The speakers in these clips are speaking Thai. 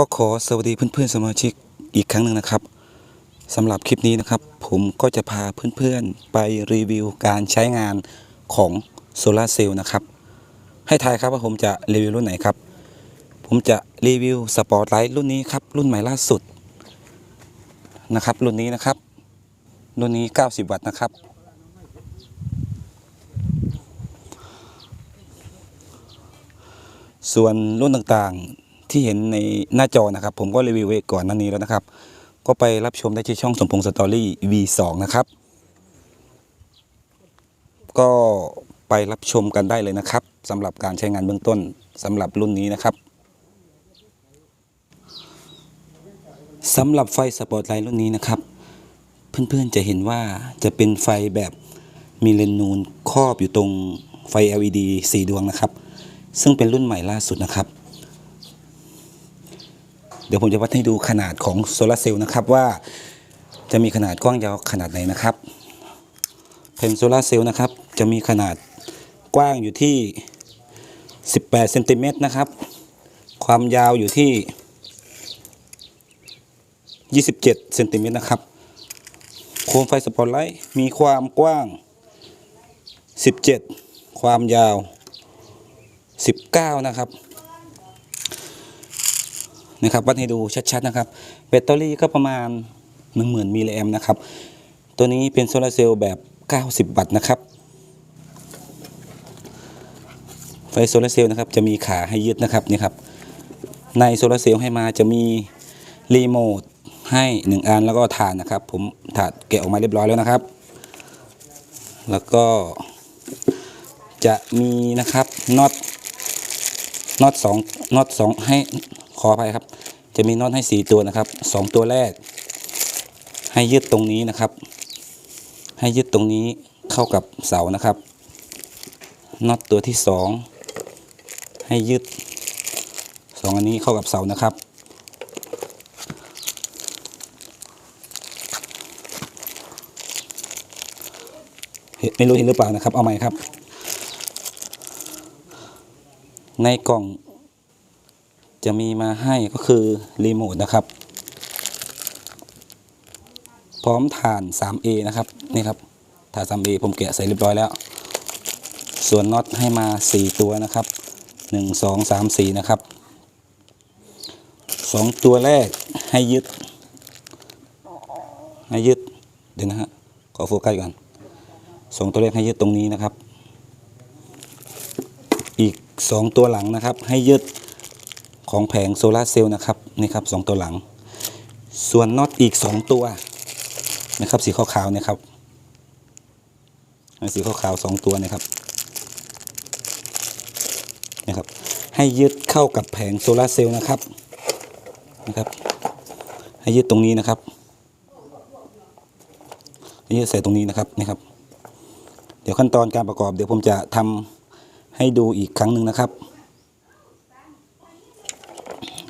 ก็ขอสวัสดีเพื่อนๆสมาชิกอีกครั้งหนึ่งนะครับสำหรับคลิปนี้นะครับ ผมก็จะพาเพื่อนๆไปรีวิวการใช้งานของโซลาร์เซลล์นะครับ ให้ทายครับว่าผมจะรีวิวรุ่นไหนครับ ผมจะรีวิวสปอร์ตไลท์รุ่นนี้ครับ รุ่นใหม่ล่าสุดนะครับ รุ่นนี้นะครับ รุ่นนี้ 90 วัตต์นะครับ ส่วนรุ่นต่างๆ ที่เห็นในหน้าจอนะครับ ผมก็รีวิวไว้ก่อนหนั้นนี้แล้วนะครับ ก็ไปรับชมได้ที่ช่องสมพงษ์สตอรี่ V2 นะครับ ก็ไปรับชมกันได้เลยนะครับสำหรับการใช้งานเบื้องต้นสำหรับรุ่นนี้นะครับสำหรับไฟสปอตไลท์รุ่นนี้นะครับ เพื่อนๆจะเห็นว่าจะเป็นไฟแบบมีเลนนูนครอบอยู่ตรงไฟ LED สีดวงนะครับ ซึ่งเป็นรุ่นใหม่ล่าสุดนะครับ เดี๋ยวผมจะวัดให้ดูขนาดของโซลาร์เซลล์นะครับว่าจะมีขนาดกว้างยาวขนาดไหนนะครับแผ่นโซลาร์เซลล์นะครับจะมีขนาดกว้างอยู่ที่ 18เซนติเมตรนะครับ ความยาวอยู่ที่ 27เซนติเมตรนะครับ โคมไฟสปอตไลท์มีความกว้าง 17 ความยาว 19 นะครับ นะครับวัดให้ดูชัดๆนะครับแบตเตอรี่ก็ประมาณ 10,000มิลลิแอมป์นะครับ ตัวนี้เป็นโซลาร์เซลล์แบบ 90 วัตต์นะครับ ไฟโซลาร์เซลล์นะครับจะมีขาให้ยึดนะครับนี่ครับในโซลาร์เซลล์ให้มาจะมีรีโมทให้ 1 อันแล้วก็ฐานนะครับ ผมถาดแกะออกมาเรียบร้อยแล้วนะครับ แล้วก็จะมีนะครับน็อตน็อตสองน็อตสองให้ ขออภัยครับ จะมีน็อตให้สี่ตัวนะครับสองตัวแรก ให้ยึดตรงนี้นะครับ ให้ยึดตรงนี้เข้ากับเสานะครับน็อตตัวที่สองให้ยึดสองอันนี้เข้ากับเสานะครับเห็นไม่รู้เห็นหรือเปล่านะครับ เอาใหม่ครับ ในกล่อง จะมีมาให้ก็คือรีโมทนะครับ พร้อมฐาน 3A นะครับนี่ครับฐาน 3A ผมแกะใส่เรียบร้อยแล้ว ส่วนน็อตให้มา 4 ตัวนะครับ 1 2 3 4 นะครับ 2 ตัวแรกให้ยึด ให้ยึดเดี๋ยวนะฮะขอโฟกัสก่อนสองตัวเลขให้ยึดตรงนี้นะครับ อีกสองตัวหลังนะครับ ให้ยึด ของแผงโซลาร์เซลล์นะครับนี่ครับสองตัวหลัง ส่วนน็อตอีกสองตัวนะครับสีขาวๆนี่ยครับสีขาวๆสองตัวนะครับนะครับให้ยึดเข้ากับแผงโซลาร์เซลล์นะครับนะครับให้ยึดตรงนี้นะครับให้ยึดใส่ตรงนี้นะครับนี่ครับ เดี๋ยวขั้นตอนการประกอบเดี๋ยวผมจะทำให้ดูอีกครั้งหนึ่งนะครับ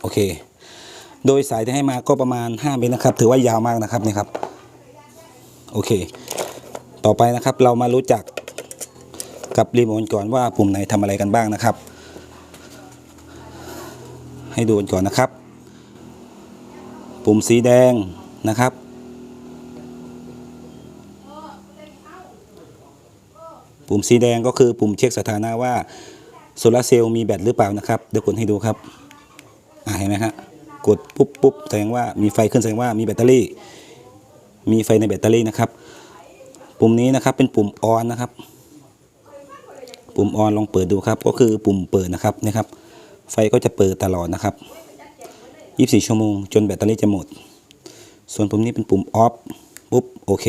โอ เค โดยสายที่ให้มาก็ประมาณ 5 เมตรนะครับ ถือว่ายาวมากนะครับนี่ครับ โอเค ต่อไปนะครับเรามารู้จักกับรีโมทก่อนว่าปุ่มไหนทำอะไรกันบ้างนะครับ ให้ดูก่อนนะครับ ปุ่มสีแดงนะครับ ปุ่มสีแดงก็คือปุ่มเช็คสถานะว่าโซลาร์เซลล์มีแบตหรือเปล่านะครับ เดี๋ยวกดให้ดูครับ เห็นไหมฮะกดปุ๊บปุ๊บแสดงว่ามีไฟขึ้นแสดงว่ามีแบตเตอรี่ มีไฟในแบตเตอรี่นะครับ ปุ่มนี้นะครับเป็นปุ่มออนนะครับ ปุ่มออนลองเปิดดูครับ ก็คือปุ่มเปิดนะครับนี่ครับ ไฟก็จะเปิดตลอดนะครับ 24 ชั่วโมง จนแบตเตอรี่จะหมด ส่วนปุ่มนี้เป็นปุ่มออฟปุ๊บโอเค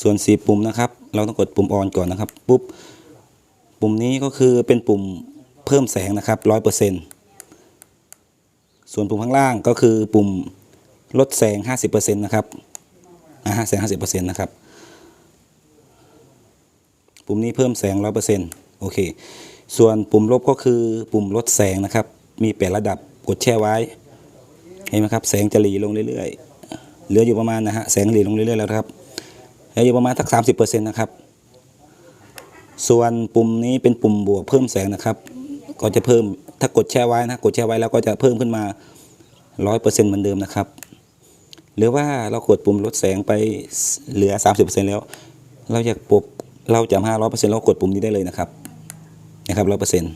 ส่วนสีปุ่มนะครับ เราต้องกดปุ่มออนก่อนนะครับปุ๊บปุ่มนี้ก็คือเป็นปุ่มเพิ่มแสงนะครับร้อยเปอร์เซ็นต์ ส่วนปุ่มข้างล่างก็คือปุ่มลดแสงห้าสิบเปอร์เซ็นต์นะครับอ่าแสงห้าสิบเปอร์เซ็นต์นะครับ ปุ่มนี้เพิ่มแสงร้อยเปอร์เซ็นต์โอเค ส่วนปุ่มลบก็คือปุ่มลดแสงนะครับ มีแปดระดับกดแช่ไว้ เห็นไหมครับ แสงจะหลีลงเรื่อยๆ เหลืออยู่ประมาณนะฮะ แสงหลีลงเรื่อยๆแล้วครับ เหลืออยู่ประมาณสักสามสิบเปอร์เซ็นต์นะครับ ส่วนปุ่มนี้เป็นปุ่มบวกเพิ่มแสงนะครับ ก็จะเพิ่ม ถ้ากดแช่ไว้นะกดแช่ไว้แล้วก็จะเพิ่มขึ้นมาร้อยเปอร์เซ็นต์เหมือนเดิมนะครับ หรือว่าเรากดปุ่มลดแสงไปเหลือ 30%แล้ว เราอยากปรับเราจะมาร้อยเปอร์เซ็นต์เรากดปุ่มนี้ได้เลยนะครับนะครับร้อยเปอร์เซ็นต์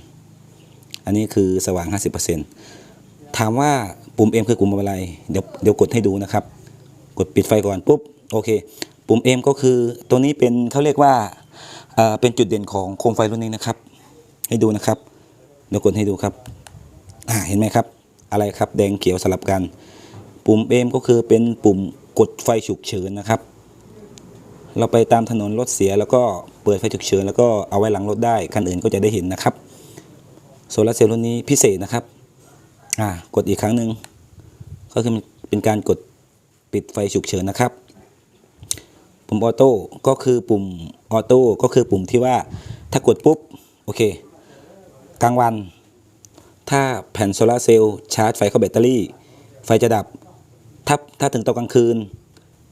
อันนี้คือสว่าง 50%ถามว่าปุ่ม M คือกลุ่มอะไร เดี๋ยวเดี๋ยวกดให้ดูนะครับ กดปิดไฟก่อนปุ๊บโอเค ปุ่ม M ก็คือตัวนี้เป็นเขาเรียกว่าเอ่อเป็นจุดเด่นของโคมไฟรุ่นนี้นะครับ ให้ดูนะครับ ดี๋ยวกดให้ดูครับอ่าเห็นไหมครับ อะไรครับแดงเขียวสลับกัน ปุ่ม M ก็คือเป็นปุ่มกดไฟฉุกเฉินนะครับ เราไปตามถนนรถเสียแล้วก็เปิดไฟฉุกเฉินแล้วก็เอาไว้หลังรถได้คันอื่นก็จะได้เห็นนะครับโซลาร์เซลล์รุ่นนี้พิเศษนะครับอ่ากดอีกครั้งหนึ่งก็คือเป็นการกดปิดไฟฉุกเฉินนะครับ ปุ่มออโต้ก็คือปุ่มออโต้ก็คือปุ่มที่ว่าถ้ากดปุ๊บโอเค กลางวัน ถ้าแผ่นโซลาเซลล์ชาร์จไฟเข้าแบตเตอรี่ ไฟจะดับ ถ้าถ้าถึงตอนกลางคืน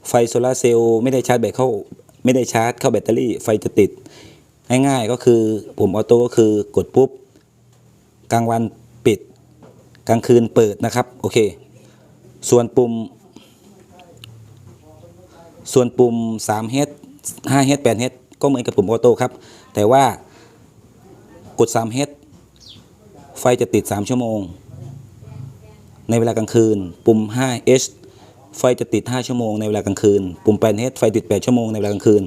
ไฟโซลาเซลล์ไม่ได้ชาร์จแบตเข้าไม่ได้ชาร์จเข้าแบตเตอรี่ ไฟจะติด ง่ายๆก็คือปุ่มออโต้ก็คือกดปุ๊บ กลางวันปิด กลางคืนเปิดนะครับโอเค ส่วนปุ่ม ส่วนปุ่ม 3H 5H 8H ก็เหมือนกับปุ่มออโต้ครับ แต่ว่ากด 3H ไฟจะติด 3 ชั่วโมง ในเวลากลางคืน ปุ่ม 5H ไฟจะติด 5 ชั่วโมงในเวลากลางคืน ปุ่ม 8H ไฟติด 8 ชั่วโมงในเวลากลางคืน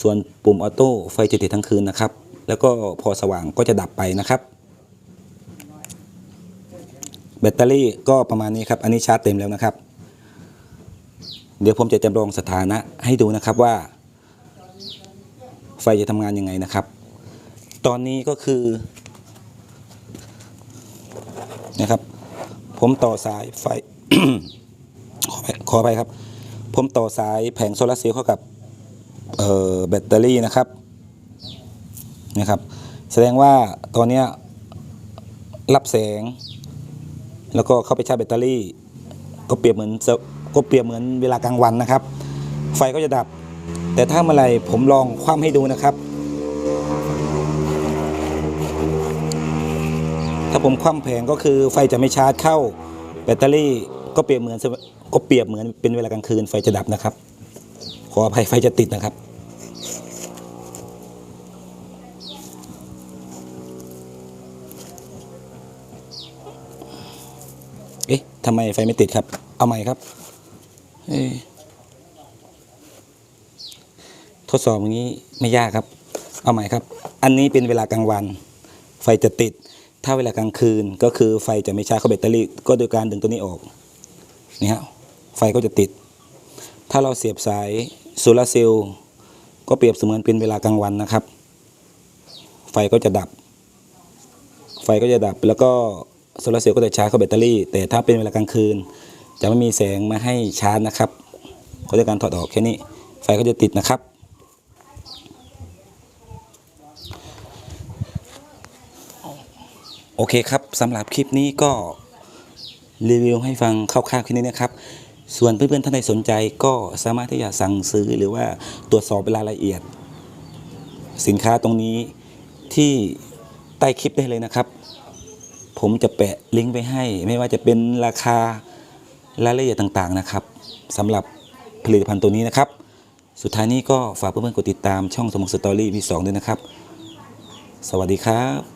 ส่วนปุ่มออโต้ไฟจะติดทั้งคืนนะครับ แล้วก็พอสว่างก็จะดับไปนะครับ แบตเตอรี่ก็ประมาณนี้ครับ อันนี้ชาร์จเต็มแล้วนะครับ เดี๋ยวผมจะจำลองสถานะให้ดูนะครับว่า ไฟจะทำงานยังไงนะครับ ตอนนี้ก็คือ นะครับ ผมต่อสายไฟ ขอไปครับ ผมต่อสายแผงโซลาร์เซลล์เข้ากับแบตเตอรี่นะครับนะครับ แสดงว่าตอนนี้รับแสง แล้วก็เข้าไปชาร์จแบตเตอรี่ ก็เปรียบเหมือนก็เปรียบเหมือนเวลากลางวันนะครับ ไฟก็จะดับ แต่ถ้าเมื่อไรผมลองคว่ำให้ดูนะครับ ถ้าผมคว่ำแผงก็คือไฟจะไม่ชาร์จเข้า แบตเตอรี่ก็เปรียบเหมือนก็เปรียบเหมือนเป็นเวลากลางคืนไฟจะดับนะครับ ขออภัยไฟจะติดนะครับเอ๊ะทำไมไฟไม่ติดครับ เอาใหม่ครับทดสอบอย่างนี้ไม่ยากครับ เอาใหม่ครับ อันนี้เป็นเวลากลางวัน ไฟจะติด ถ้าเวลากลางคืนก็คือไฟจะไม่ชาร์จเข้าแบตเตอรี่ ก็โดยการดึงตัวนี้ออกนี่ฮะไฟก็จะติด ถ้าเราเสียบสายโซลาร์เซลล์ก็เปรียบเสมือนเป็นเวลากลางวันนะครับ ไฟก็จะดับ ไฟก็จะดับแล้วก็โซลาร์เซลล์ก็จะชาร์จเข้าแบตเตอรี่ แต่ถ้าเป็นเวลากลางคืน จะไม่มีแสงมาให้ชาร์จนะครับ ก็จะการถอดออกแค่นี้ ไฟก็จะติดนะครับ โอเคครับสำหรับคลิปนี้ก็รีวิวให้ฟังคร่าวๆแค่นี้นะครับ ส่วนเพื่อนๆท่านใดสนใจก็สามารถที่จะสั่งซื้อหรือว่าตรวจสอบรายละเอียด สินค้าตรงนี้ที่ใต้คลิปได้เลยนะครับ ผมจะแปะลิงก์ไว้ให้ ไม่ว่าจะเป็นราคารายละเอียดต่างๆนะครับสำหรับผลิตภัณฑ์ตัวนี้นะครับ สุดท้ายนี้ก็ฝากเพื่อนๆกดติดตามช่องสมุกสตอรี่มีสองด้วยนะครับ สวัสดีครับ